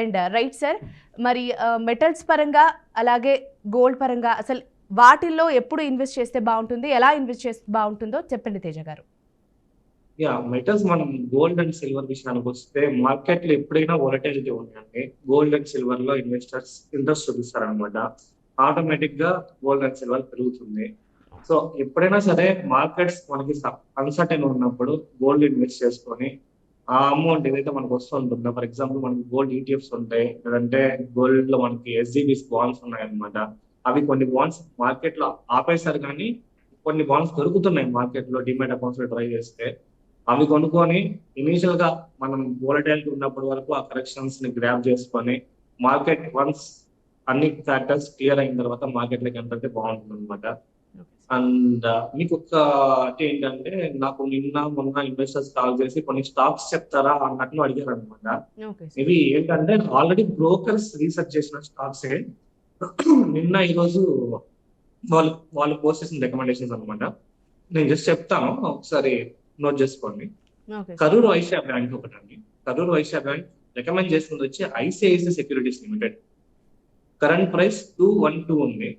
And uh, right sir మరి uh, metals పరంగా అలాగే గోల్డ్ పరంగా అసలు వాటిల్లో ఎప్పుడు ఇన్వెస్ట్ చేస్తే బాగుంటుంది? ఎలా ఇన్వెస్ట్ చేస్తే బాగుంటుందో చెప్పండి తేజ గారు. యా మెటల్స్ మనం గోల్డ్ అండ్ సిల్వర్ విషయానికి వస్తే మార్కెట్లో ఎప్పుడైనా వొలటిలిటీ ఉందండి. గోల్డ్ అండ్ సిల్వర్లో ఇన్వెస్టర్స్ ఇంట్రెస్ట్ చూపిస్తారు అనమాట ఆటోమేటిక్గా గోల్డ్ అండ్ సిల్వర్ పెరుగుతుంది. సో ఎప్పుడైనా సరే మార్కెట్స్ మనకి అన్సర్టైన్ ఉన్నప్పుడు గోల్డ్ ఇన్వెస్ట్ చేసుకొని ఆ అమౌంట్ ఏదైతే మనకు వస్తుంటుందో ఫర్ ఎగ్జాంపుల్ మనకి గోల్డ్ ఈటీఎఫ్స్ ఉంటాయి లేదంటే గోల్డ్లో మనకి ఎస్జీబీస్ బాండ్స్ ఉన్నాయి అనమాట అవి కొన్ని బాండ్స్ మార్కెట్లో ఆపేశారు కానీ కొన్ని బాండ్స్ దొరుకుతున్నాయి మార్కెట్లో డిమాట్ అకౌంట్స్లో ట్రై చేస్తే. అవి కొనుక్కొని ఇనీషియల్గా మనం వోలటైల్ ఉన్నప్పటి వరకు ఆ కరెక్షన్స్ని గ్రాప్ చేసుకొని మార్కెట్ వన్స్ అన్ని ఫ్యాక్టర్స్ క్లియర్ అయిన తర్వాత మార్కెట్లోకి ఎంటర్ అయితే బాగుంటుంది అనమాట అండ్ మీకు ఒకటి ఏంటంటే నాకు నిన్న మొన్న ఇన్వెస్టర్స్ కాల్ చేసి కొన్ని స్టాక్స్ చెప్తారా అన్నట్టు అడిగారు అనమాట ఇవి ఏంటంటే ఆల్రెడీ బ్రోకర్స్ రీసెర్చ్ చేసిన స్టాక్స్ నిన్న ఈరోజు వాళ్ళు వాళ్ళు పోస్ట్ చేసిన రికమెండేషన్స్ అనమాట నేను జస్ట్ చెప్తాను ఒకసారి నోట్ చేసుకోండి. కరూర్ వైశ్య బ్యాంక్ ఒకటండి. కరూర్ వైశ్య బ్యాంక్ రికమెండ్ చేసింది వచ్చి ICICI securities limited current price two one two ఉంది.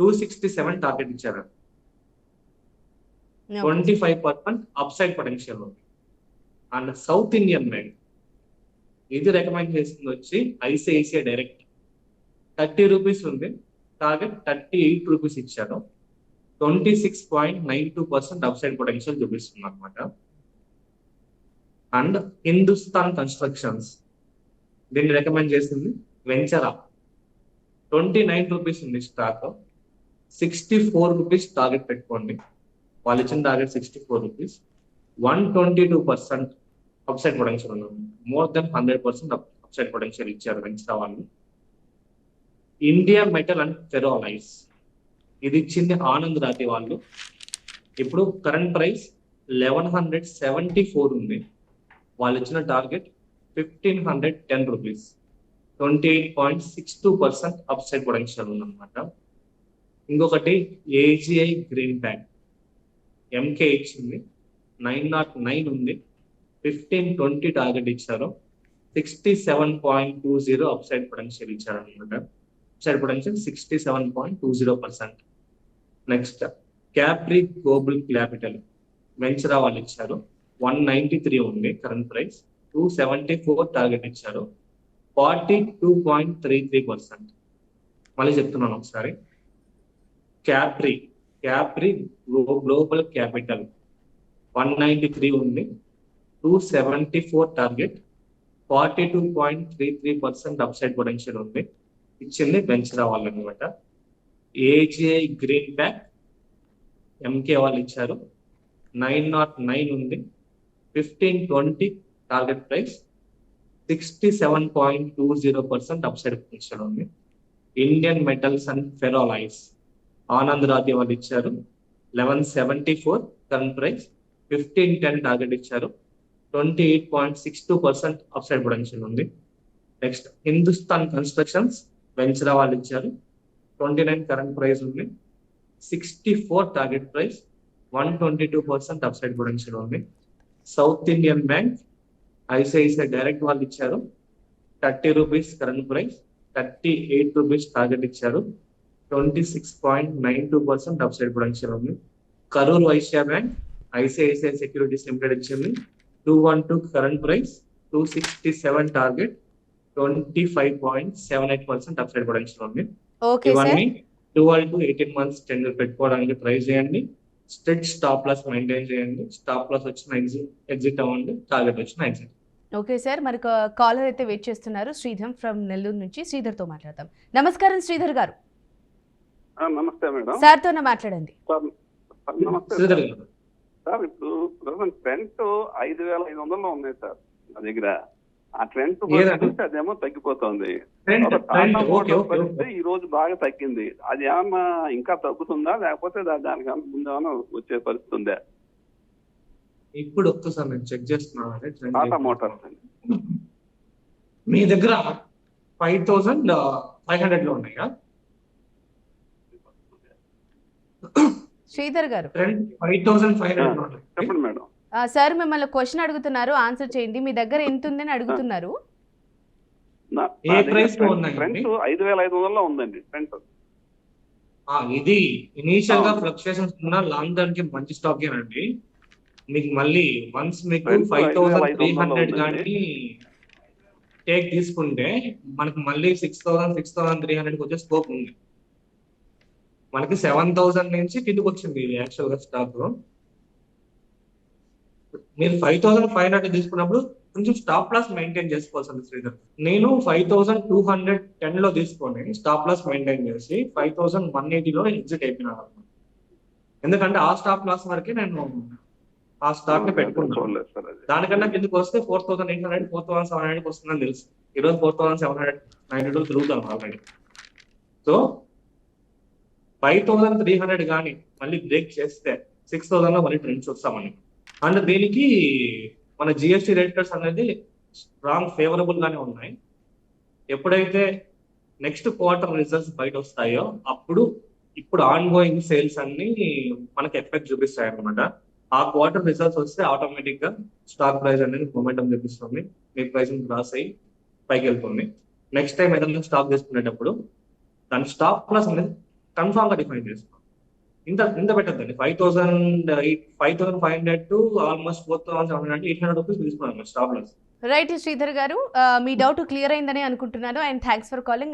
టూ సిక్స్టీ సెవెన్ టార్గెట్ ఇచ్చారు. Twenty five percent upside potential ఉంది. అండ్ సౌత్ ఇండియన్ బ్యాంక్ ఇది రికమెండ్ చేసింది వచ్చి ఐసిఐసిఐ డైరెక్ట్ థర్టీ రూపీస్ ఉంది. టార్గెట్ థర్టీ ఎయిట్ రూపీస్ ఇచ్చారు. Twenty six point nine two percent upside potential చూపిస్తుంది అనమాట అండ్ హిందుస్థాన్ కన్స్ట్రక్షన్స్ దీన్ని రికమెండ్ చేసింది వెంచరా ట్వంటీ నైన్ రూపీస్ ఉంది stock sixty four rupees target పెట్టుకోండి. వాళ్ళు ఇచ్చిన target sixty four rupees one twenty two percent upside potential ఉంది more than hundred percent upside potential ఇచ్చారు వెంచరా వాళ్ళు. ఇండియా మెటల్ అండ్ ఫెరోలైస్ ఇది ఇచ్చింది ఆనంద్ రాతి వాళ్ళు. ఇప్పుడు current price eleven hundred seventy four ఉంది. వాళ్ళు ఇచ్చిన target fifteen hundred ten rupees twenty eight point six two percent upside potential ఉందన్నమాట. ఇంకొకటి ఏజీఐ గ్రీన్ బ్యాంక్ ఎంకే ఇచ్చింది నైన్ నాట్ నైన్ ఉంది. ఫిఫ్టీన్ ట్వంటీ టార్గెట్ ఇచ్చారు sixty seven point two zero upside potential ఇచ్చారనమాట అనమాట side potential sixty seven point two zero percent next Capri Global Capital Ventura వాళ్ళు ఇచ్చారు. One ninety three ఉంది current price two seventy four target ఇచ్చారు. Forty two point three three percent మళ్ళీ చెప్తున్నాను ఒకసారి. Capri Capri Global Capital. One ninety three ఉంది. Two seventy four target. Forty two point three three percent upside potential ఉంది. ఇచ్చింది bench రావాలన్నమాట అనమాట green back. MK వాళ్ళు ఇచ్చారు. నైన్ నాట్ నైన్ ఉంది. Fifteen twenty target price. Sixty seven point two zero percent upside potential ఉంది. Indian metals and ఫెరోలైస్. Anand Rathi వాళ్ళు ఇచ్చారు. Eleven seventy four current price fifteen ten target ఇచ్చారు. Twenty eight point six two percent upside potential ఉంది. Next Hindustan constructions వెంచరా వాళ్ళు ఇచ్చారు. Twenty nine current price ఉంది. Sixty four target price one twenty two percent upside potential ఉంది. South Indian bank ICICI direct వాళ్ళు ఇచ్చారు. Thirty rupees current price thirty eight rupees target ఇచ్చారు. Twenty six point nine two percent upside potential ఉంది Karur Vysya Bank ICICI securities limited ఇచ్చింది. Two one two current price two sixty seven target twenty five point seven eight percent upside potential ఉంది okay sir ఇవన్నీ twelve to eighteen months tenure పెట్టుకోవడానికి try చేయండి. Strict stop loss maintain చేయండి. Stop loss వచ్చిన exit exit అవ్వండి. Target వచ్చిన exit okay sir మరి caller అయితే వెయిట్ చేస్తున్నారు. శ్రీధర్ ఫ్రమ్ నెల్లూరు నుంచి. శ్రీధర్తో మాట్లాడతాం నమస్కారం శ్రీధర్ గారు. నమస్తే మేడం. సార్తోనే మాట్లాడండి. సార్ ఇప్పుడు ప్రజెంట్ ట్రెంట్ ఐదు వేల ఐదు వందల్లో ఉన్నాయి సార్ నా దగ్గర. ఆ ట్రెంట్ అదేమో తగ్గిపోతుంది. ఈ రోజు బాగా తగ్గింది. అది ఏమన్నా ఇంకా తగ్గుతుందా? లేకపోతే దానికి ముందేమన్నా వచ్చే పరిస్థితి ఉందా? ఇప్పుడు ఒక్కసారి నేను చెక్ చేస్తున్నాను ట్రెండ్ టాటా మోటార్స్ అండి మీ దగ్గర ఫైవ్ థౌసండ్ ఫైవ్ హండ్రెడ్లో ఉన్నాయా? శ్రీధర్ గారు. చెప్పండి మేడం. ఆ, సార్ మిమ్మల్ని క్వశ్చన్ అడుగుతున్నారు ఆన్సర్ చేయండి. మీ దగ్గర ఎంత ఉందని అడుగుతున్నారు? ఐదు వేల ఐదు వందల్లో ఉందండి ఇది ఇనీషియల్గా. ఫ్లక్చుయేషన్స్ ఉన్న లాంగ్ టర్మ్కి మంచి స్టాక్ ఏనండి మీకు మళ్ళీ వన్స్ మీకు ఫైవ్ థౌసండ్ 5,500 త్రీ హండ్రెడ్. కానీ టేక్ తీసుకుంటే మనకి మళ్ళీ six thousand six thousand three hundred వచ్చే స్కోప్ ఉంది. మనకి సెవెన్ థౌసండ్ నుంచి కిందకి వచ్చింది యాక్చువల్గా స్టాక్ మీరు ఫైవ్ థౌసండ్ ఫైవ్ హండ్రెడ్ తీసుకున్నప్పుడు కొంచెం స్టాప్ లాస్ మెయింటైన్ చేసుకోవాల్సింది శ్రీధర్. నేను ఫైవ్ థౌసండ్ టూ హండ్రెడ్ టెన్లో తీసుకొని స్టాప్ లాస్ మెయింటైన్ చేసి ఫైవ్ థౌసండ్ వన్ ఎయిటీలో ఎగ్జిట్ అయిపోయినాను అన్నమాట. ఎందుకంటే ఆ స్టాప్ లాస్ వరకే నేను ఆ స్టాక్ని పెట్టుకున్నాను. అది. దానికన్నా కిందకి వస్తే four thousand eight hundred four thousand seven hundred వస్తుందని తెలుసు. ఈరోజు four thousand seven hundred nine two తిరుగుతాను already. So five thousand three hundred కానీ మళ్ళీ బ్రేక్ చేస్తే సిక్స్ థౌసండ్లో మళ్ళీ ట్రెండ్స్ వస్తామని. అండ్ దీనికి మన జిఎస్టి రేటర్స్ అనేది స్ట్రాంగ్ ఫేవరబుల్ గానే ఉన్నాయి. ఎప్పుడైతే నెక్స్ట్ క్వార్టర్ రిజల్ట్స్ బయట వస్తాయో అప్పుడు ఇప్పుడు ఆన్ గోయింగ్ సేల్స్ అన్ని మనకి ఎఫెక్ట్ చూపిస్తాయి అనమాట ఆ క్వార్టర్ రిజల్ట్స్ వస్తే ఆటోమేటిక్గా స్టాక్ ప్రైస్ అనేది మొమెంటం చూపిస్తుంది మీ ప్రైస్ క్రాస్ అయ్యి పైకి వెళ్తుంది. నెక్స్ట్ టైం ఏదైనా స్టాక్ తీసుకునేటప్పుడు దాని స్టాప్ ప్లస్ అనేది కన్ఫామ్గా డిఫైన్ చేసుకోవాలి ఇంత ఇంత పెట్టద్దండి. Five thousand five thousand five hundred to almost four thousand seven hundred eight hundred rupees తీసుకున్నాను స్టాప్ లాస్ రైట్ శ్రీధర్ గారు మీ డౌట్ క్లియర్ అయిందని అనుకుంటున్నాను. And thanks for calling.